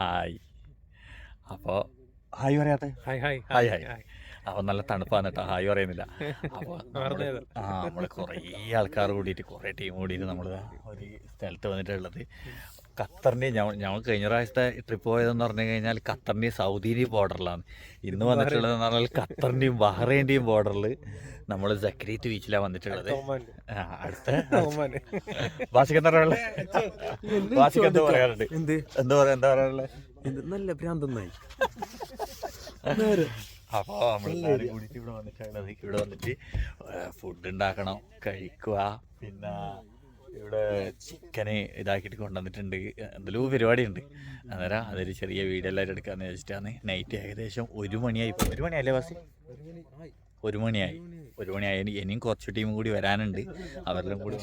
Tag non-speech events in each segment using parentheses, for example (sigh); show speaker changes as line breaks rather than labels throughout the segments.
Hi. അപ്പോൾ hi പറയാത്തെ.
Hi hi
hi hi അപ്പോൾ നല്ല തണുപ്പാണ് കേട്ടോ. ഹായ് പറയുന്നില്ല. അപ്പോൾ (laughs) ആ നമ്മൾ കുറേ ആൾക്കാർ കൂടിയിട്ട് കുറേ ടീം കൂടിയിട്ട് നമ്മൾ ഒരു സ്ഥലത്ത് വന്നിട്ടുള്ളത്. ഖത്തറിന്റെയും ഞങ്ങൾ കഴിഞ്ഞ പ്രാവശ്യത്തെ ട്രിപ്പ് പോയതെന്ന് പറഞ്ഞു കഴിഞ്ഞാൽ ഖത്തറിന്റെയും സൗദിന്റെയും ബോർഡറിലാണ് ഇന്ന് വന്നിട്ടുള്ളതെന്ന് പറഞ്ഞാൽ ഖത്തറിന്റെയും ബഹ്റൈന്റെയും ബോർഡറിൽ നമ്മൾ സക്രീറ്റ് ബീച്ചിലാണ് വന്നിട്ടുള്ളത്. അടുത്ത
ഒമാന്.
ഭാഷയ്ക്ക് എന്താ പറയാനുള്ളത് ഭാഷയ്ക്ക് എന്താ പറയാറുണ്ട്
എന്ത്?
എന്താ പറയാ എന്താ പറയാനുള്ളത്
നല്ല ഭ്രാന്തന്നായി
അപ്പോൾ നമ്മളെല്ലാവരും കൂടിയിട്ട് ഇവിടെ വന്നിട്ടുള്ളത് ഇവിടെ വന്നിട്ട് ഫുഡ് ഉണ്ടാക്കണം കഴിക്കുക പിന്നെ ഇവിടെ ചിക്കനെ ഇതാക്കിയിട്ട് കൊണ്ടുവന്നിട്ടുണ്ട്. എന്തെല്ലോ പരിപാടി ഉണ്ട് അന്നേരം അതൊരു ചെറിയ വീഡിയോ എല്ലാവരും എടുക്കാന്ന് വെച്ചിട്ടാണ് നൈറ്റ് ഏകദേശം ഒരു മണിയായി. ഒരു മണിയല്ലേ വാസി ഒരു മണിയായി. ഒരു മണിയായി. ഇനി- ഇനിയും കുറച്ച് ടീം കൂടി വരാനുണ്ട്. അവരെല്ലാം കൂടി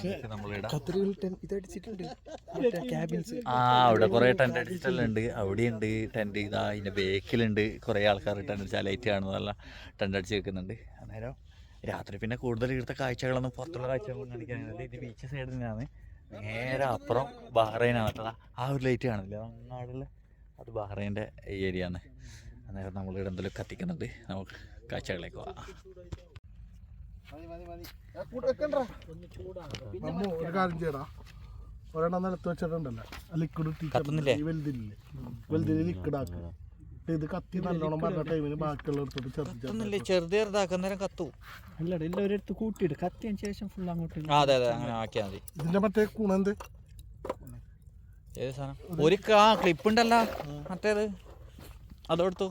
ക്യാബിൻസ്
ആ അവിടെ കുറെ ടെന്റ് അടിച്ചിട്ടെല്ലാം ഉണ്ട് അവിടെ ഉണ്ട് ടെന്റ് ഇതാ ഇതിന്റെ ബേക്കിലുണ്ട് കുറേ ആൾക്കാർ ടെന്റ് അടിച്ചാൽ ലൈറ്റ് കാണുന്നതെല്ലാം ടെന്റ് അടിച്ച് വെക്കുന്നുണ്ട്. അന്നേരം രാത്രി പിന്നെ കൂടുതൽ ഇവിടുത്തെ കാഴ്ചകളൊന്നും പുറത്തുള്ള കാഴ്ചകളൊന്നും കാണിക്കാനില്ല ഇത് ബീച്ച് സൈഡിൽ നിന്നാണ് നേരെ അപ്പുറം ബഹ്റൈനാണ് കേട്ടോ. ആ ഒരു ലൈറ്റ് കാണില്ല? അങ്ങാടുള്ള അത് ബഹ്റൈന്റെ ഏരിയ ആണ്. അന്നേരം നമ്മൾ ഇവിടെ എന്തെങ്കിലും കത്തിക്കുന്നുണ്ട്. നമുക്ക് കാഴ്ചകളിലേക്ക് പോവാം
ഒരു കാര്യം ചെയ്യടാ. ഒരെണ്ണം നിലത്ത് വെച്ചിട്ടുണ്ടല്ലോ. ലിക്വിഡ്
ടീച്ചർ
വലുതില്ലേ? വലുതിൽ ലിക്വിഡ് ആക്കുക ഇത് കത്തി നല്ലോണം പറഞ്ഞ ടൈമിന് ബാക്കിയുള്ള എടുത്തിട്ട് ചെറുത്
കത്തുന്നില്ലേ ചെറുത് ചെറുതാക്കും നേരം കത്തു.
അല്ലടാ എല്ലാവരും എടുത്ത് കൂട്ടിയിട്ട് കത്തിയതിന് ശേഷം ഫുൾ അങ്ങോട്ട്
അതെ അതെ അങ്ങനെ ആക്കിയാൽ മതി.
ഇതിന്റെ മറ്റേ കുണെന്ത് എന്ത്?
ഏത് സാധനം? ഒരു ആ ക്ലിപ്പ് ഉണ്ടല്ല. മറ്റേത്? അതെടുത്തു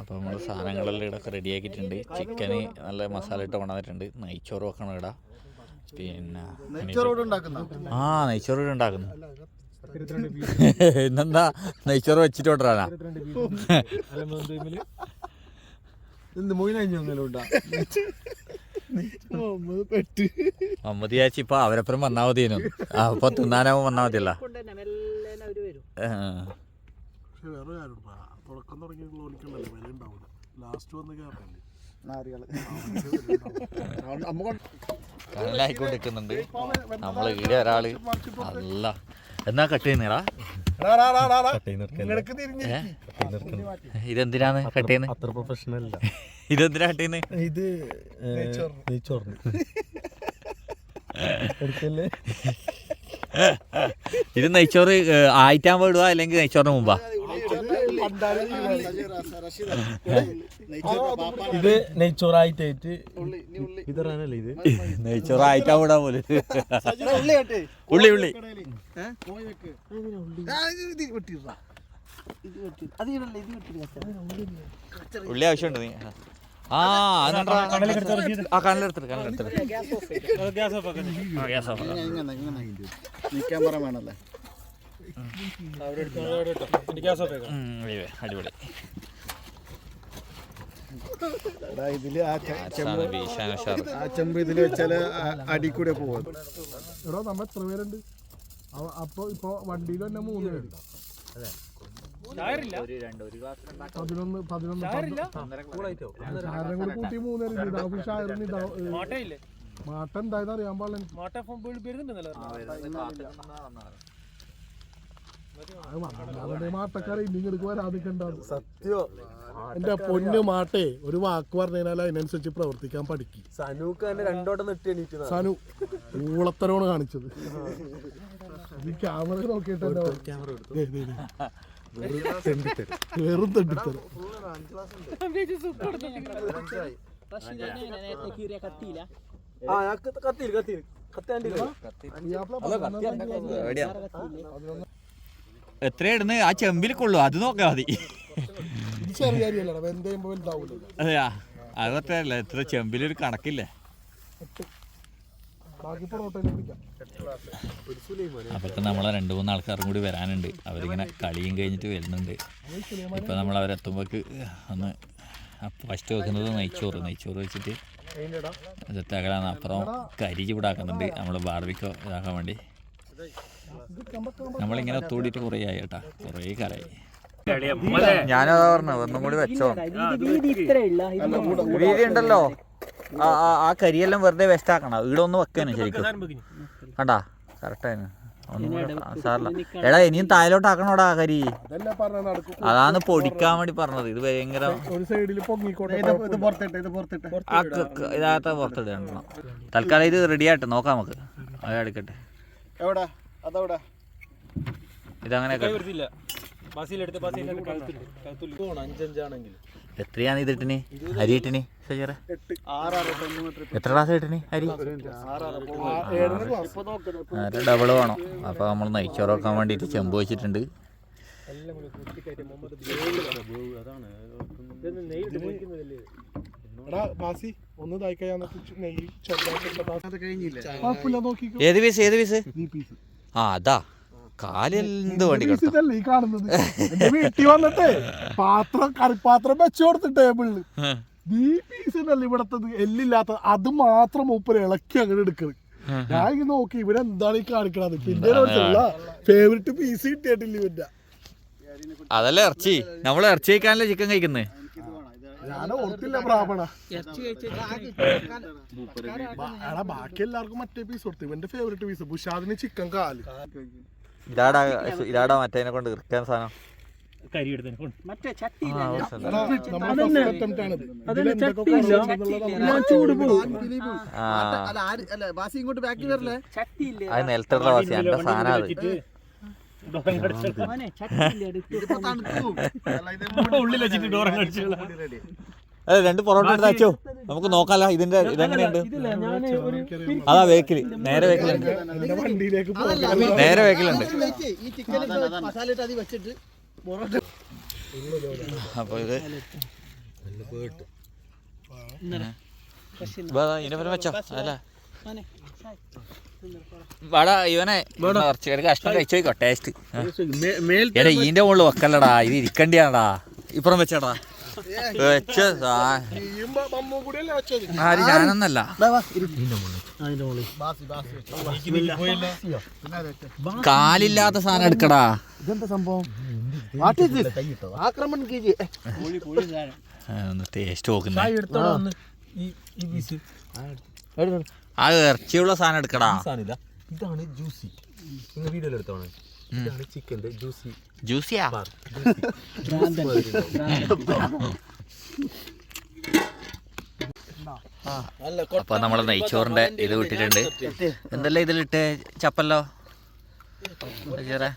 അപ്പോൾ നമ്മൾ സാധനങ്ങളെല്ലാം ഇവിടെ റെഡി ആക്കിയിട്ടുണ്ട് ചിക്കന് നല്ല മസാല ഇട്ട് കൊണ്ടുവന്നിട്ടുണ്ട്. നെയ്ച്ചോറ് വെക്കണം ഇവിടെ? പിന്നെ ആ നെയ്ച്ചോറ് ഇവിടെ ഉണ്ടാക്കുന്നു. (laughs) ഇന്നെന്താ? നെയ്ച്ചോറ് വെച്ചിട്ട് കൊണ്ടുവരാനാ? മമ്മതി ചേച്ചി ഇപ്പൊ അവരപ്പുറം വന്നാ മതിയേനു. അപ്പൊ തിന്നാനാവും വന്നാ മതിയല്ല.
തുടക്കം ഉണ്ടാവില്ല ലാസ്റ്റ് വന്ന് കയറല്ലേ
കനലായിക്കൊണ്ടിരിക്കുന്നുണ്ട് നമ്മളെ വീട് ഒരാൾ അല്ല. എന്നാ കട്ട് ചെയ്യുന്നേടാ? ഏ? ഇതെന്തിനാണ് കട്ട് ചെയ്യുന്നത്
അത്ര പ്രൊഫഷണൽ അല്ല. (laughs)
ഇതെന്തിനാ കട്ട് ചെയ്യുന്നത്
ഇത് (laughs) എടുക്കല്ലേ?
ഇത് നെയ്ച്ചോറ് ആയിട്ടാൻ വിടുക അല്ലെങ്കിൽ നെയ്ച്ചോറിന് മുമ്പാ?
ഇത് നെയ്ച്ചോറായിട്ടേറ്റ്. ഇതറാനല്ലേ ഇത്
നെയ്ച്ചോറായിട്ടാ വിടാൻ പോലെ. ഉള്ളി ഉള്ളി ഉള്ളി. ആവശ്യമുണ്ട് നീ. ആ. അതെന്താ? ആ
ഗ്യാസ് ഓഫ് ആക്കാൻ
ആ, ഗ്യാസ് ഓഫ് ആക്കാം.
ക്യാമറ വേണല്ലേ?
അടിപൊളി,
ഇതിൽ ആ ചെമ്പ് ഇതിൽ വെച്ചാൽ അടി കൂടെ പോകും എടോ നമ്മ എത്ര പേരുണ്ട് അവ- അപ്പൊ ഇപ്പൊ വണ്ടിയിൽ തന്നെ മൂന്ന് പേര്
ചായറില്ല
പതിനൊന്ന് പതിനൊന്ന്
ചായറില്ല
ഷാരം കൂടി കൂട്ടി ഇതാവും ഷാറിന് ഇതാവും മാട്ട പാടില്ല
മാട്ട ഫോൺ
മാട്ടക്കാരെ ഇന്നിങ്ങെടുക്ക് വരാതിക്കണ്ടാവും
സത്യോ.
എന്റെ പൊന്ന് മാട്ടെ ഒരു വാക്ക് പറഞ്ഞാൽ അതിനനുസരിച്ച് പ്രവർത്തിക്കാൻ പഠിക്കും.
സനുക്ക് തന്നെ രണ്ടോട്ടം നെട്ടി എണീറ്റ്
സാനു ഊളത്തരമാണ് കാണിച്ചത്. ഈ ക്യാമറ നോക്കിയിട്ട്. വെറും തെണ്ടിത്തരം.
ആ കത്തിയിൽ കത്തിയിൽ കത്താണ്ടില്ല?
എത്രയാ ഇടുന്നത് ആ ചെമ്പിൽ കൊള്ളു അത് നോക്കാ മതി.
ഇത് ചെറിയ അരിയല്ലടാ വെന്ത്
അതെയാ? അത് അത്രയല്ല. എത്ര ചെമ്പിലൊരു കണക്കില്ലേ?
ബാക്കി പൊറോട്ടയിലും പിടിക്കാം.
അപ്പോഴത്തെ നമ്മളെ രണ്ട് മൂന്ന് ആൾക്കാരും കൂടി വരാനുണ്ട്. അവരിങ്ങനെ കളിയും കഴിഞ്ഞിട്ട് വരുന്നുണ്ട്. ഇപ്പം നമ്മൾ അവരെത്തുമ്പോൾക്ക് ഒന്ന് ഫസ്റ്റ് വെക്കുന്നത് നെയ്ച്ചോറ്. നെയ്ച്ചോറ് വെച്ചിട്ട് സെറ്റാക്കലാണ് അപ്പുറം കരി ചൂടാക്കുന്നുണ്ട് നമ്മൾ ബാർബിക്കോ ഇതാക്കാൻ വേണ്ടി. നമ്മളിങ്ങനെ ഒത്തുകൂടിയിട്ട് കുറേ ആയി കേട്ടാ. കുറേ കാലായി. ഞാനതാ പറഞ്ഞു ഒന്നും കൂടി വെച്ചോ. വീതി ഉണ്ടല്ലോ. ആ കരിയെല്ലാം വെറുതെ വേസ്റ്റ് ആക്കണ ഇവിടെ ഒന്ന് വെക്കാനും ശരിക്കും. കണ്ടാ? കറക്റ്റായിരുന്നു സാറില്ല. എടാ ഇനിയും താഴോട്ട് ആക്കണോടാ കരി
പറഞ്ഞ നടക്കും.
അതാണ് പൊടിക്കാൻ വേണ്ടി പറഞ്ഞത്. ഇത് ഭയങ്കര
ഒരു സൈഡിൽ പൊങ്ങിക്കോട്ടെ.
ഇത് പുറത്തിട്ട് ഇത് പുറത്തിട്ട്.
ആ ക- ക- പുറത്തിടണം തൽക്കാലം ഇത് റെഡി ആയിട്ട് നോക്കാം നമുക്ക്. അത് എടുക്കട്ടെ.
എവിടെ? അതവിടെ.
ഇതങ്ങനെ എത്രയാണ് ഇതിട്ടിന്? അരി ഇട്ടിന്? സജീറ എത്ര ക്ലാസ് ഇട്ടിന് അരി? ഡബിൾ വേണം. അപ്പോൾ നമ്മൾ നയിച്ചോറക്കാൻ വേണ്ടിയിട്ട് ചെമ്പ് വെച്ചിട്ടുണ്ട്. ഏത് പീസ് ഏത്
ഈ പീസ്
ആ അതാ. കാലെന്ത് വണ്ടി
പീസ് ഈ കാണുന്നത്? എന്റെ വീട്ടിൽ വന്നിട്ട് പാത്രം കറിപ്പാത്രം വെച്ചു കൊടുത്ത് ടേബിളിൽ ഈ പീസ് ഉണ്ടല്ലോ ഇവിടത്തത്? എല്ലില്ലാത്ത അത് മാത്രം മൂപ്പര് ഇളക്കി അങ്ങനെ എടുക്കുന്നത് ഞാൻ ഇങ്ങനെ നോക്കി ഇവിടെ എന്താണ് ഈ കാണിക്കണത്? പിന്നെ ഫേവറേറ്റ് പീസ് കിട്ടിയിട്ടില്ല ഇവന്റെ.
അതല്ലേ ഇറച്ചി? നമ്മൾ ഇറച്ചി കഴിക്കാനല്ലേ ചിക്കൻ കഴിക്കുന്നത്
ഞാൻ ഓർത്തില്ല ബ്രാഹ്മണ
ഇറച്ചി കഴിച്ച്
എടാ ബാക്കി എല്ലാവർക്കും മറ്റേ പീസ് കൊടുത്തു. ഇവന്റെ ഫേവറേറ്റ് പീസ് ബുഷാദിന് ചിക്കൻ കാൽ.
ഇതാടാ ഇതാടാ മറ്റേനെ കൊണ്ട് ഇറക്കാൻ സാധനം.
കരി കൊണ്ട്.
നിലത്തുള്ള വാസി എന്റെ സാധനം അത് രണ്ട് പൊറോട്ട എടുത്ത് അച്ചോ നമുക്ക് നോക്കാലോ ഇതിന്റെ ഇതെങ്ങനെയുണ്ട് അതാ വേക്കിൽ നേരെ വേക്കിലുണ്ട്. നേരെ വേക്കിലുണ്ട്. അപ്പൊ ഇത് ഇനി വെച്ചോ. അല്ല. വാടാ ഇവനെ കഷ്ണം നോക്കോ ടേസ്റ്റ് എടാ ഇതിന്റെ മുകളിൽ വെക്കല്ലടാ ഇത് ഇരിക്കണ്ടിയാണടാ ഇപ്പുറം വെച്ചടാ. വെച്ച ആര് ഞാനൊന്നല്ല.
ബാസി ബാസി
കാലില്ലാത്ത സാധനം എടുക്കടാ.
ഇതെന്താ സംഭവം?
ടേസ്റ്റ് നോക്കുന്ന. ആ ഇറച്ചിയുള്ള സാധനം എടുക്കടാ.
ഇതാണ് ജ്യൂസി. നിങ്ങൾ വീഡിയോയിൽ എടുത്തോണേ ഇതാണ് ചിക്കന്റെ ജ്യൂസി.
ജ്യൂസിയാ?
ഭ്രാന്തൻ
അപ്പൊ നമ്മളെ നെയ്ച്ചോറിന്റെ ഇത് വിട്ടിട്ടുണ്ട് എന്തല്ലേ ഇതിലിട്ട് ചപ്പല്ലോ ചേരാ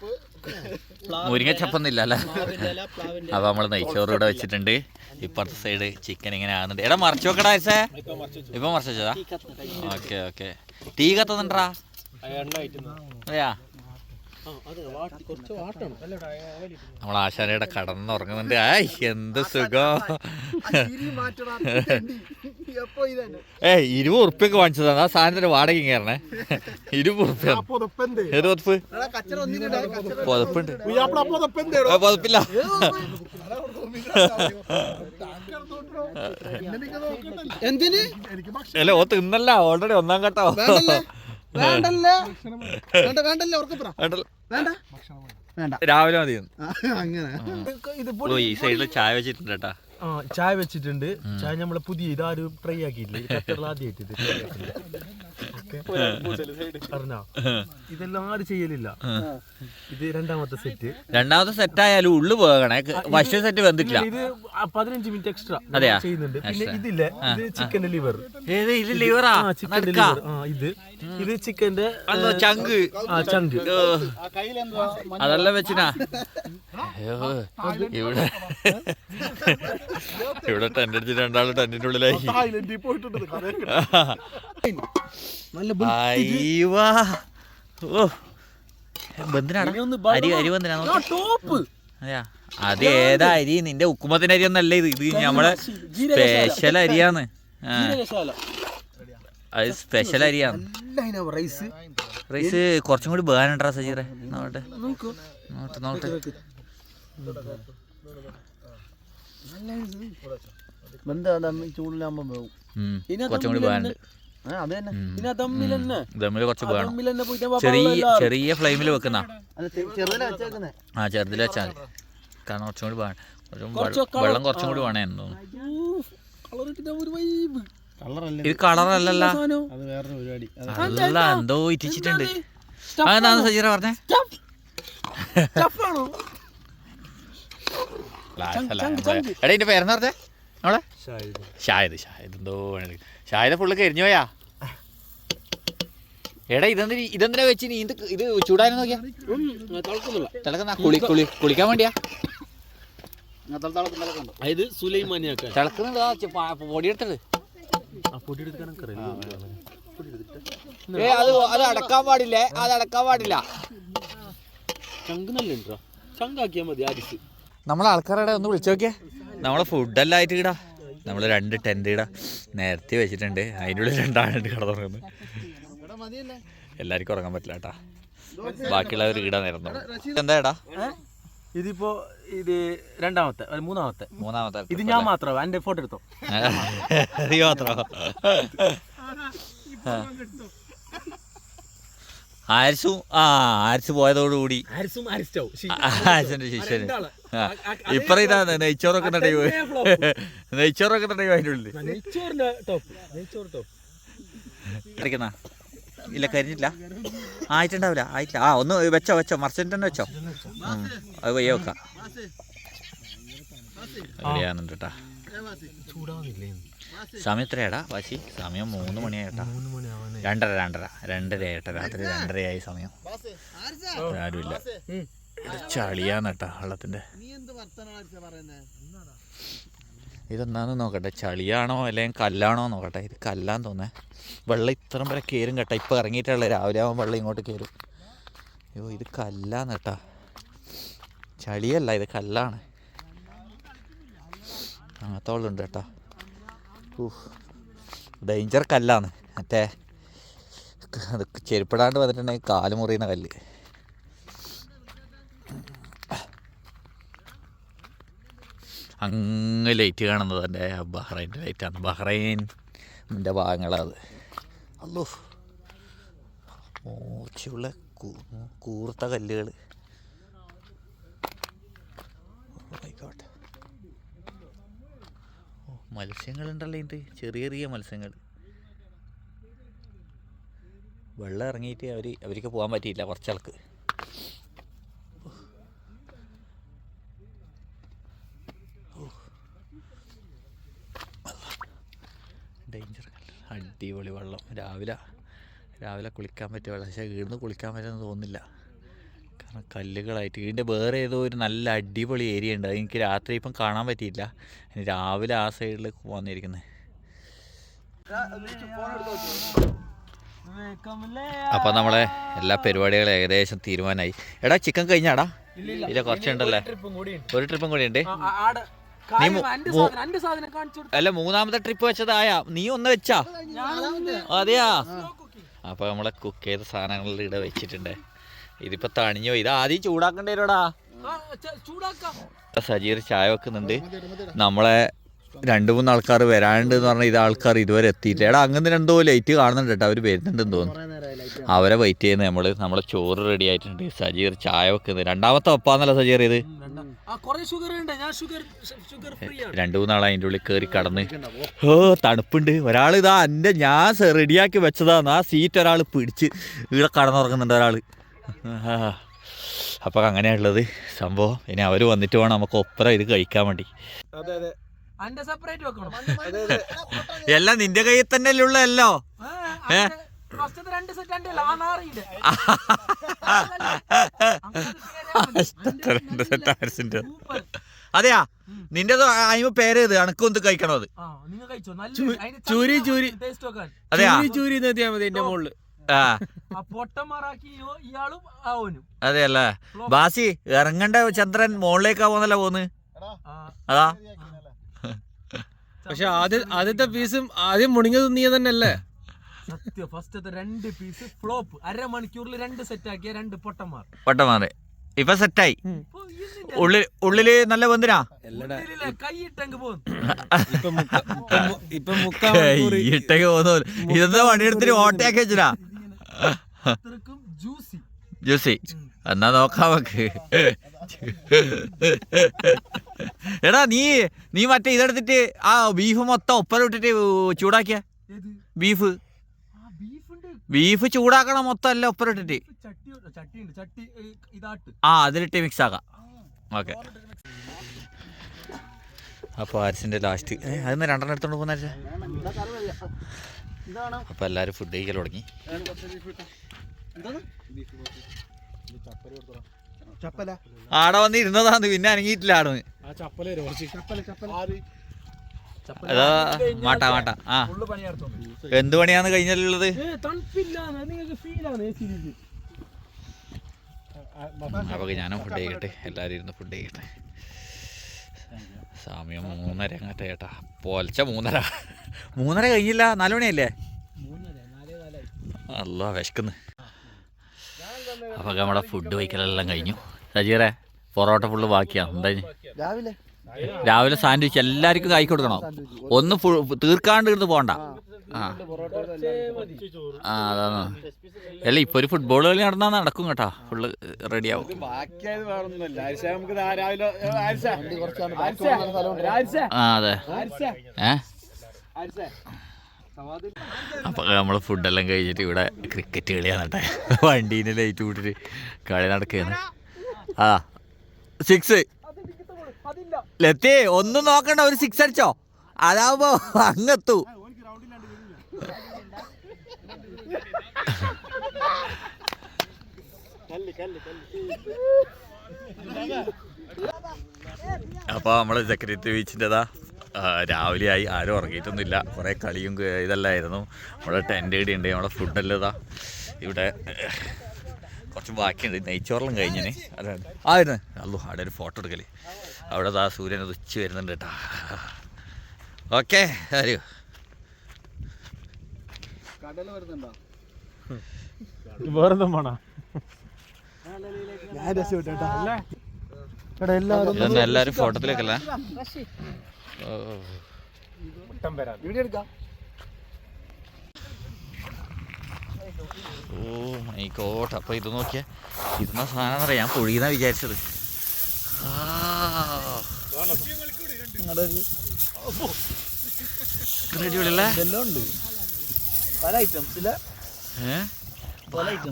മുരിങ്ങ ചപ്പൊന്നുമില്ല അല്ലേ അപ്പൊ നമ്മൾ നെയ്ച്ചോറ് ഇവിടെ വെച്ചിട്ടുണ്ട്. ഇപ്പുറത്തെ സൈഡ് ചിക്കൻ ഇങ്ങനെ ആകുന്നുണ്ട് എടാ മറച്ചു വെക്കടാ ഐസേ. ഇപ്പൊ മറച്ചു വെച്ചതാ. Okay okay. തീ കത്തുന്നുണ്ടാ അതെയാ? നമ്മൾ ആശാനയുടെ കടന്നുറങ്ങുന്നുണ്ട്. ആയ് എന്ത് സുഖം. (laughs) ഏ ഇരുപത് ഉറുപ്പ്യൊക്കെ വാങ്ങിച്ചതാണ് ആ സാധനത്തിന് വാടക കയറണേ. (laughs) ഇരുപത് ഉറുപ്പ്യ. ഏത് പുതപ്പ്? പുതപ്പുണ്ട്. പുതപ്പില്ല.
എന്തിന്?
എനിക്ക് ഭക്ഷണം
അല്ല ഓ തിന്നല്ല. ഓൾറെഡി ഒന്നാം ഘട്ടോ.
വേണ്ടല്ലേ? വേണ്ട വേണ്ടല്ലേ ഉറക്കപ്പുറ വേണ്ട വേണ്ട.
രാവിലെ മതി
അങ്ങനെ
ഈ സൈഡിൽ ചായ വെച്ചിട്ടുണ്ട് കേട്ടാ.
ആ ചായ വെച്ചിട്ടുണ്ട്. ചായ നമ്മളെ പുതിയ ഇതാരും ട്രൈ ആക്കിയിട്ടില്ല. ഖത്തറിൽ ആദ്യമായിട്ട് ഇതെല്ലാം ആരും ചെയ്യലില്ല. ഇത് രണ്ടാമത്തെ സെറ്റ്
രണ്ടാമത്തെ സെറ്റ് ആയാലും ഉള്ളു പോകണേ. ഫസ്റ്റ് സെറ്റ് വന്നിട്ടില്ല.
ഇത് പതിനഞ്ച് മിനിറ്റ് എക്സ്ട്രാ? ചെയ്യുന്നുണ്ട്. പിന്നെ. ഇതില്ലേ ഇത് ചിക്കന്റെ ലിവർ
ഏത് ഇത് ലിവറാ
ആ? ചിക്കന്റെ ലിവർ ആ ഇത്. ഇത് ചിക്കന്റെ
ചങ്ക്?
ആ ചങ്ക്.
അതല്ല വെച്ചിനാ? അയ്യോ ഇവിടെ. ഇവിടെ ടെന്റ് അടിച്ച് രണ്ടാൾ ടെന്റിന്റെ ഉള്ളിലായി.
തായ്ലൻഡിൽ പോയിട്ടുണ്ട് കഥയൊക്കെ
നല്ല
അയ്യവാ. ഓ. ബന്ധിനാടാ അരി അരി ബന്ധിനാ നോക്ക്.
ടോപ്പ്.
അതെയാ. അത് ഏതാ അരി? നിന്റെ ഉക്കുമത്തിന്റെ അരി ഒന്നല്ല ഇത്. ഇത് നമ്മളെ സ്പെഷ്യൽ അരിയാണ്. അത് സ്പെഷ്യൽ അരിയാണ്.
റൈസ്
റൈസ് കുറച്ചും കൂടി ബേനുണ്ടാ സജീറെ. നോട്ടെ നോട്ടെ നോട്ട് കുറച്ചും കൂടി കുറച്ച് വേണം. ചെറിയ ചെറിയ ഫ്ലെയിമിൽ വെക്കുന്ന.
അത് ചെറുതല വെച്ചേക്കുന്നേ.
ആ ചെറുതിൽ വെച്ചാൽ കാരണം കുറച്ചും കൂടി വേണം. വെള്ളം- കുറച്ചും കൂടി വേണേ എന്ന് തോന്നുന്നു.
കളർ ഇട്ടിട്ട് ഒരു വൈബ്
കളറല്ലേ?
ഇത് കളറല്ലല്ല.
അത് വേറൊരു പരിപാടി.
അല്ല എന്തോ ഇറ്റിച്ചിട്ടുണ്ട്. അതെന്താന്ന് സജീറ പറഞ്ഞേ? എടാ ഇതിന്റെ പേരെന്ന് പറഞ്ഞേ? നമ്മളെ? ഷായത് ഷായത് എന്തോ. ഷായത് ഫുള്ള് കരിഞ്ഞു പോയാ എടാ ഇതെന്തിന് ഇതെന്തിനാ വെച്ച് നീ ഇത് ഇത് ചൂടാനും നോക്കിയാ? തിളക്കുന്ന കുളി കുളി കുളിക്കാൻ വേണ്ടിയാ?
ഇത്
പൊടിയെടുത്തത് ഏ അത് അത് അടക്കാൻ പാടില്ലേ? അത് അടക്കാൻ പാടില്ല.
ചങ്ക് നല്ല ചങ്കാക്കിയാ മതി ആരിസ്
നമ്മളെ ആൾക്കാരുടെ ഒന്ന് വിളിച്ചു നോക്കിയേ. നമ്മളെ ഫുഡെല്ലാം ആയിട്ട് ഇടാ നമ്മൾ രണ്ട് ടെന്റ് ഇടാ. നേരത്തെ വെച്ചിട്ടുണ്ട്. അതിന്റെ ഉള്ളിൽ രണ്ടാളുണ്ട് കിടന്നുറങ്ങുന്നത് എല്ലാവർക്കും ഉറങ്ങാൻ പറ്റില്ല കേട്ടാ. ബാക്കിയുള്ളവർ ഇടാൻ നേരം എന്താ ഇടാ
ഇതിപ്പോ ഇത് രണ്ടാമത്തെ മൂന്നാമത്തെ.
മൂന്നാമത്തെ
ഇത് ഞാൻ മാത്രം എന്റെ ഫോട്ടോ എടുത്തോ?
നീ മാത്രോ. ആരിസും ആ ആരിസ് പോയതോടുകൂടി.
ആരിസും ആരിസ്റ്റോ
ആരിസിന്റെ ശിഷ്യന് ഇപ്പറ ഇതാ നെയ്ച്ചോറൊക്കെ നടയോ നെയ്ച്ചോറൊക്കെ നടയോ അതിന്റെ ഉള്ളിൽ
നെയ്ച്ചോറിന്റെ ടോപ്പ് നെയ്ച്ചോറ് ടോപ്പ്
ഇരിക്കുന്ന ഇല്ല കരിഞ്ഞില്ല ആയിട്ടുണ്ടാവില്ല. ആയിട്ടില്ല ആ ഒന്ന് വെച്ചോ വെച്ചോ. മർച്ചന്റ് തന്നെ വെച്ചോ അത് വയ്യ വെക്കാം. റെഡിയാകുന്നുണ്ട് കേട്ടാ
ചൂടാവുന്നില്ലേ
സമയം എത്രയാടാ വാശി? സമയം മൂന്ന് മണിയായിട്ടാ. രണ്ടര രണ്ടര രണ്ടര. ആയിട്ടാ രാത്രി രണ്ടരയായി സമയം. ആരുമില്ല. ചളിയാന്നട്ടാ വെള്ളത്തിന്റെ ഇതെന്താന്ന് നോക്കട്ടെ ചളിയാണോ അല്ലെങ്കിൽ കല്ലാണോ നോക്കട്ടെ ഇത് കല്ലാന്ന് തോന്നേ വെള്ളം ഇത്രയും വരെ കയറും കേട്ടോ. ഇപ്പൊ ഇറങ്ങിയിട്ടുള്ള രാവിലെ ആകുമ്പോൾ വെള്ളം ഇങ്ങോട്ട് കയറും അയ്യോ ഇത് കല്ലാന്ന് കേട്ടാ. ചളിയല്ല ഇത് കല്ലാണ്. അങ്ങനത്തെ കേട്ടോ. ഊഹ് ഡേഞ്ചർ കല്ലാണ്. മറ്റേ അത് ചെരുപ്പിടാണ്ട് വന്നിട്ടുണ്ടെങ്കിൽ കാൽ മുറിയുന്ന കല്ല്. അങ്ങ് ലൈറ്റ് കാണുന്നത് എന്റെ ബഹ്റൈന്റെ ലൈറ്റാണ്. ബഹ്റൈൻ എന്റെ ഭാഗങ്ങളത് അല്ലോ മൂച്ചുള്ള കൂർത്ത കല്ലുകൾ ആയിക്കോട്ടെ ഓ മത്സ്യങ്ങളുണ്ടല്ലോ ഇത്. ചെറിയ ചെറിയ മത്സ്യങ്ങൾ വെള്ളം ഇറങ്ങിയിട്ട് അവർ അവർക്ക് പോകാൻ പറ്റിയില്ല കുറച്ചാൾക്ക് ഡേഞ്ചർ അടിപൊളി വെള്ളം. രാവിലെ രാവിലെ കുളിക്കാൻ പറ്റിയ വെള്ളം. പക്ഷേ ഈടുന്ന് കുളിക്കാൻ പറ്റുമെന്ന് തോന്നുന്നില്ല. കാരണം കല്ലുകളായിട്ട്. ഇതിന്റെ വേറെ ഏതോ ഒരു നല്ല അടിപൊളി ഏരിയ ഉണ്ട്. അത് എനിക്ക് രാത്രി ഇപ്പം കാണാൻ പറ്റിയില്ല. രാവിലെ ആ സൈഡിൽ പോകാന്നിരിക്കുന്നത് അപ്പൊ നമ്മളെ എല്ലാ പരിപാടികളും ഏകദേശം തീരുമാനമായി. എടാ ചിക്കൻ കഴിഞ്ഞാടാ? ഇല്ല കുറച്ചുണ്ടല്ലേ? ഒരു ട്രിപ്പും കൂടി ഉണ്ട്. നീ മു- അല്ല മൂന്നാമത്തെ ട്രിപ്പ് വെച്ചതായ. നീ ഒന്ന് വെച്ചാ? അതെയാ? അപ്പൊ നമ്മളെ കുക്ക് ചെയ്ത സാധനങ്ങളുടെ ഇട വെച്ചിട്ടുണ്ട്. ഇതിപ്പോ തണിഞ്ഞോ. ഇത് ആദ്യം ചൂടാക്കേണ്ടി വരുടാ
ചൂടാക്കാം.
സജീർ ചായ വെക്കുന്നുണ്ട്. നമ്മളെ രണ്ടു മൂന്ന് ആൾക്കാർ വരാനുണ്ട് എന്ന് പറഞ്ഞാൽ ഇത് ആൾക്കാർ ഇതുവരെ എത്തിയിട്ടില്ല. എടാ അങ്ങനെ എന്തോ ലൈറ്റ് കാണുന്നുണ്ട് കേട്ടോ അവർ വരുന്നുണ്ടെന്ന് തോന്നുന്നു. അവരെ വെയിറ്റ് ചെയ്യുന്നത് നമ്മൾ നമ്മളെ ചോറ് റെഡി ആയിട്ടുണ്ട്. സജീർ ചായ വെക്കുന്നത്. രണ്ടാമത്തെ ഒപ്പാന്നല്ല സജീർ ഇത്?
ആ കൊറേ ഷുഗർ ഉണ്ട്. ഞാൻ ഷുഗർ ഷുഗർ ഫ്രീ ആണ്.
രണ്ടു മൂന്നാൾ അതിന്റെ ഉള്ളിൽ കയറി കടന്ന്. ഓ തണുപ്പുണ്ട്. ഒരാൾ ഇതാ എന്റെ ഞാൻ റെഡിയാക്കി വെച്ചതാന്ന്. ആ സീറ്റ് ഒരാൾ പിടിച്ച് ഇവിടെ കടന്നുറങ്ങുന്നുണ്ട് ഒരാൾ അപ്പോൾ അങ്ങനെയുള്ളത് സംഭവം. ഇനി അവർ വന്നിട്ട് വേണം നമുക്ക് ഒപ്പര ഇത് കഴിക്കാൻ വേണ്ടി.
അതെ അതെ. അന്റെ സെപ്പറേറ്റ് വെക്കണം?
എല്ലാം നിന്റെ കയ്യിൽ തന്നെ ഉള്ളല്ലോ
ഫസ്റ്റത്തെ രണ്ട് സെറ്റ് അന്റെ ആ നാറിയില്ലേ?
രണ്ട് set ആയിരത്തിന്റെ. അതെയാ നിന്റെ അതിന് പേര് ഇത് ഒന്ന് കഴിക്കണോ അത്
ചൂരി, ചൂരി.
അതെയാ?
ചൂരി മതി എന്റെ മുകളിൽ
ആ.
ആ പൊട്ടന്മാരാക്കി ഇയാളും ആവനും
അതെയല്ലേ? ബാസി ഇറങ്ങണ്ട ചന്ദ്രൻ മുകളിലേക്കാ പോന്നല്ല പോന്ന്? അതാ.
പക്ഷെ ആദ്യ ആദ്യത്തെ പീസും ആദ്യം മുണിങ്ങത് നീ തന്നെയല്ലേ?
സത്യം. ഫസ്റ്റത്തെ രണ്ട് പീസ് ഫ്ലോപ്പ് അര അരമണിക്കൂറിൽ രണ്ട് സെറ്റ് ആക്കിയ രണ്ട് പൊട്ടന്മാർ.
പൊട്ടന്മാർ ഇപ്പൊ സെറ്റായി ഉള്ളിൽ ഉള്ളിൽ നല്ല
ഉള്ളിലെ കൈയിട്ടങ്ങ് പോകുന്നു?
ഇതെന്താ പണിയെടുത്തിട്ട് ഓട്ടയാക്കി
ജ്യൂസി
ജ്യൂസി എന്നാ നോക്കാം നമുക്ക്. (laughs) എടാ നീ നീ മറ്റേ ഇതെടുത്തിട്ട് ആ ബീഫ് മൊത്തം ഒപ്പര ഇട്ടിട്ട് ചൂടാക്കിയ ബീഫ്
ആ ബീഫ് ചൂടാക്കണ
ബീഫ് ചൂടാക്കണം മൊത്തം
അല്ല ഏ,
ആ അതിലിട്ട് മിക്സ് ആക്കാം. ഓക്കെ അപ്പോൾ ആരിസിന്റെ ലാസ്റ്റ് അതിന് രണ്ടെണ്ണം എടുത്തോണ്ട് പോകുന്ന അപ്പൊ അപ്പോൾ എല്ലാവരും ഫുഡ് കഴിക്കൽ തുടങ്ങി. ആടെ വന്ന് ഇരുന്നതാന്ന് പിന്നെ അനങ്ങിയിട്ടില്ല ആടെ അതാ മാട്ട മാട്ട. ആ. എന്ത് പണിയാന്ന് കഴിഞ്ഞാലുള്ളത് അപ്പൊ ഞാനും ഫുഡ് കഴിക്കട്ടെ. എല്ലാരും ഇരുന്ന് ഫുഡ് കഴിക്കട്ടെ. സമയം മൂന്നര അങ്ങട്ടെ ചേട്ടാ പോലച്ച മൂന്നര. മൂന്നര കഴിഞ്ഞില്ല. നാല് മണിയല്ലേ? അല്ല വിശക്കുന്നു. അപ്പൊ നമ്മുടെ ഫുഡ് വയ്ക്കലെല്ലാം കഴിഞ്ഞു. സജീറെ പൊറോട്ട ഫുള്ള് ബാക്കിയാണ് എന്താ
രാവിലെ.
രാവിലെ സാൻഡ്വിച്ച് എല്ലാവർക്കും കൈ കൊടുക്കണം. ഒന്ന് ഫുൾ തീർക്കാണ്ട് ഇരുന്ന് പോകണ്ട ആ. ആ. അതാണ്. അല്ല ഇപ്പൊ ഒരു ഫുട്ബോൾ കളി നടന്നാ നടക്കും കേട്ടോ. ഫുള്ള് റെഡിയാവും
സ്ഥലമുണ്ട്
ആ അതെ. ഏ? അപ്പൊ നമ്മൾ ഫുഡെല്ലാം കഴിച്ചിട്ട് ഇവിടെ ക്രിക്കറ്റ് കളിയാണ് കേട്ടെ വണ്ടീന് ലൈറ്റ് കൂട്ടിട്ട് കളി നടക്കുകയാണ് ആ. സിക്സ് ലത്തി ഒന്നും നോക്കണ്ട ഒരു സിക്സ് അടിച്ചോ. അതാവുമ്പോ അങ്ങെത്തു. അപ്പോൾ നമ്മൾ സെക്രട്ടറി ബീച്ചിന്റെതാ രാവിലെ ആയി ആരും ഉറങ്ങിയിട്ടൊന്നുമില്ല. കുറേ കളിയും ഇതെല്ലാമായിരുന്നു നമ്മുടെ ടെന്റ് ഇടി ഉണ്ട് നമ്മുടെ ഫുഡെല്ലാം ഇതാ. ഇവിടെ കുറച്ച് ബാക്കിയുണ്ട് നെയ്ച്ചോറെല്ലാം കഴിഞ്ഞിന് അതാണ് ആയിരുന്നു അല്ലു അവിടെ ഒരു ഫോട്ടോ എടുക്കൽ അവിടെ ദാ സൂര്യൻ ഉച്ച വരുന്നുണ്ട് കേട്ടാ ഓക്കെ
വരുന്നുണ്ടോ
വേറെന്താ വേണോ
എല്ലാവരും
ഫോട്ടോത്തിലേക്കല്ല ഓ
വീഡിയോ എടുക്കാം
ഓ മൈ ഗോഡ് അപ്പോൾ ഇത് നോക്കിയേ. ഇതെന്നാ സാധനം അറിയാം ഞാൻ പൊഴിയെന്നാ വിചാരിച്ചത്.
പല ഐറ്റംസ്?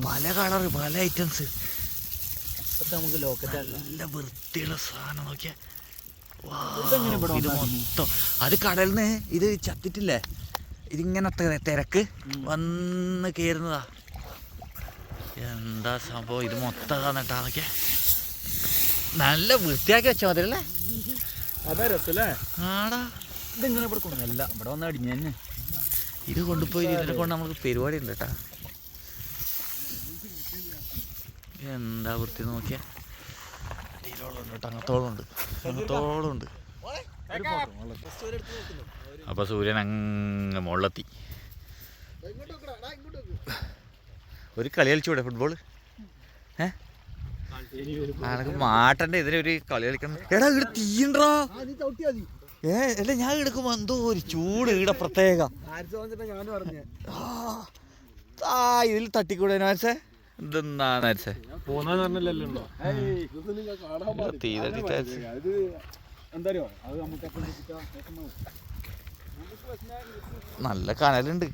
പല കളറ് പല ഐറ്റംസ്
നമുക്ക് ലോക്കറ്റ്
നല്ല വൃത്തിയുള്ള സാധനം നോക്കിയേ. ഇത് മൊത്തം അത് കടലിന് ഇത് ചത്തിട്ടില്ലേ? ഇതിങ്ങനെ തെ- തിരക്ക് വന്ന് കയറുന്നതാ എന്താ സംഭവം? ഇത് മൊത്തം തന്നിട്ടാ നോക്കിയേ നല്ല വൃത്തിയാക്കി വെച്ചാൽ മതി അല്ലേ
അതാ രസല്ലേ?
ആടാ.
ഇതിങ്ങനെ ഇവിടെ കൊണ്ടല്ല ഇവിടെ വന്ന് അടിഞ്ഞു തന്നെ
ഇത് കൊണ്ടുപോയി ഇതിനെ കൊണ്ട് നമുക്ക് പരിപാടി ഉണ്ട് കേട്ടാ. എന്താ വൃത്തി നോക്കിയ? അടിയിലോളം കേട്ടോ അങ്ങത്തോളം ഉണ്ട് അങ്ങത്തോളം ഉണ്ട് അപ്പൊ സൂര്യൻ അങ്ങ് മുള്ളത്തി ഒരു കളി കളിച്ചൂടെ ഫുട്ബോൾ ഏ? മാട്ടന്റെ എതിരെ ഒരു കളി കളിക്കണം എടാ ഇവിടെ തീണ്ടോ
നീ ചവിട്ടിയാ മതി
ഏ അല്ല ഞാൻ എടുക്കുമ്പോ എന്തോ ഒരു ചൂട് ഇവിടെ പ്രത്യേക. ആ, ഇതിൽ തട്ടിക്കൂടെ നാരസേ
അത് കാണാൻ
തീ തട്ടിട്ട്
അത് എന്താ അറിയോ അത് നമുക്ക് അപ്പം കിട്ടാ
നല്ല കനലുണ്ട്.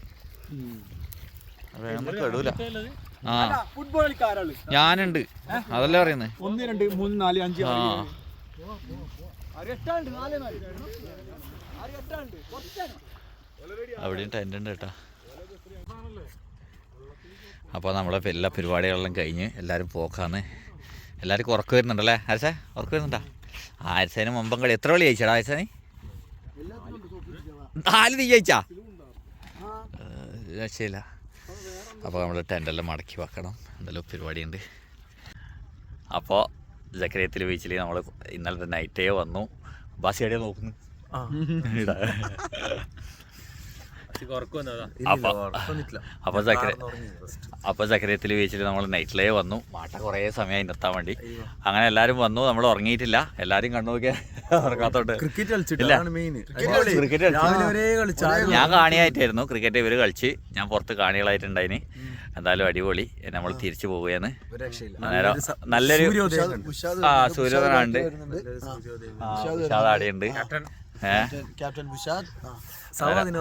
വേണം കെടൂല. ആ.
ഫുട്ബോൾ കളിക്കാരാൾ
ഞാനുണ്ട്. അതല്ലേ പറയുന്നത്
ഒന്ന് രണ്ട് മൂന്ന് നാല് അഞ്ച്
ആ. അവിടെയും ടെന്റ് ഉണ്ട് കേട്ടോ. അപ്പോൾ നമ്മളെ എല്ലാ പരിപാടികളെല്ലാം കഴിഞ്ഞ് എല്ലാവരും പോക്കാന്ന്. എല്ലാവർക്കും ഉറക്കം വരുന്നുണ്ടല്ലേ? ആരിസേ? ഉറക്കം വരുന്നുണ്ടാ? ആരിസേന് മുമ്പം കളി. എത്ര കളി ജയിച്ചടാ ആരിസേന്? നാല് നീ ജയിച്ചാ രക്ഷയില്ല. അപ്പോൾ നമ്മൾ ടെന്റെല്ലാം മടക്കി വെക്കണം. എന്തെല്ലാം പരിപാടിയുണ്ട്. അപ്പോൾ ജക്രയത്തിൽ ബീച്ചിൽ നമ്മൾ ഇന്നലത്തെ നൈറ്റേ വന്നു. ബാസ് എവിടെയാണ് നോക്കുന്നു. (laughs) (laughs) (laughs) അപ്പൊ അപ്പൊ സക്കര അപ്പൊ സക്കരത്തിൽ വെച്ചിട്ട് നമ്മൾ നൈറ്റിലേ വന്നു. മാട്ട കുറേ സമയമായി നിർത്താൻ വേണ്ടി. അങ്ങനെ എല്ലാരും വന്നു. നമ്മൾ ഉറങ്ങിയിട്ടില്ല. എല്ലാരും കണ്ണു നോക്കിയ (laughs) ഉറങ്ങാത്തോട്ട്
ക്രിക്കറ്റ് കളിച്ചിട്ട് മെയിൻ
ക്രിക്കറ്റ്
രാവിലെ വരെ കളിച്ചാ
ഞാൻ കാണിയായിട്ടായിരുന്നു. ക്രിക്കറ്റ് ഇവർ കളിച്ച്. ഞാൻ പുറത്ത് കാണികളായിട്ടുണ്ടായിന്. എന്തായാലും അടിപൊളി. നമ്മൾ തിരിച്ചു പോവുകയാണ്. അന്നേരം നല്ലൊരു ആ സൂര്യോദനുണ്ട് ഉണ്ട് ഉഷാദ് ആടെയുണ്ട്. ഏഹ്
ക്യാപ്റ്റൻ. സവാദ്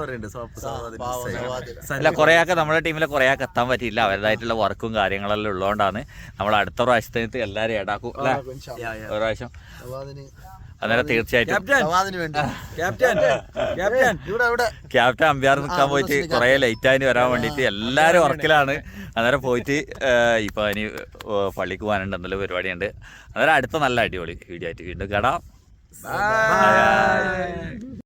അല്ല കുറേയൊക്കെ നമ്മുടെ ടീമിലെ കുറേയൊക്കെ എത്താൻ പറ്റിയില്ല. അവരുടേതായിട്ടുള്ള വർക്കും കാര്യങ്ങളെല്ലാം ഉള്ളതുകൊണ്ടാണ് നമ്മൾ അടുത്ത പ്രാവശ്യത്തേക്ക് എല്ലാവരും ഏടാക്കും അല്ലേ?
യാ, യാ.
ഒരു പ്രാവശ്യം. അന്നേരം തീർച്ചയായിട്ടും.
ക്യാപ്റ്റൻ!
അമ്പയർ നിൽക്കാൻ പോയിട്ട് കുറെ ലൈറ്റ് ആയി വരാൻ വേണ്ടിയിട്ട് എല്ലാവരും വർക്കിലാണ് അന്നേരം പോയിട്ട് ഇപ്പൊ ഇനി പള്ളിക്ക് പോകാനുണ്ട് എന്നുള്ള പരിപാടിയുണ്ട്. അന്നേരം അടുത്ത നല്ല അടിപൊളി വീഡിയോ ആയിട്ട് വീണ്ടും Bye.
Bye. Bye.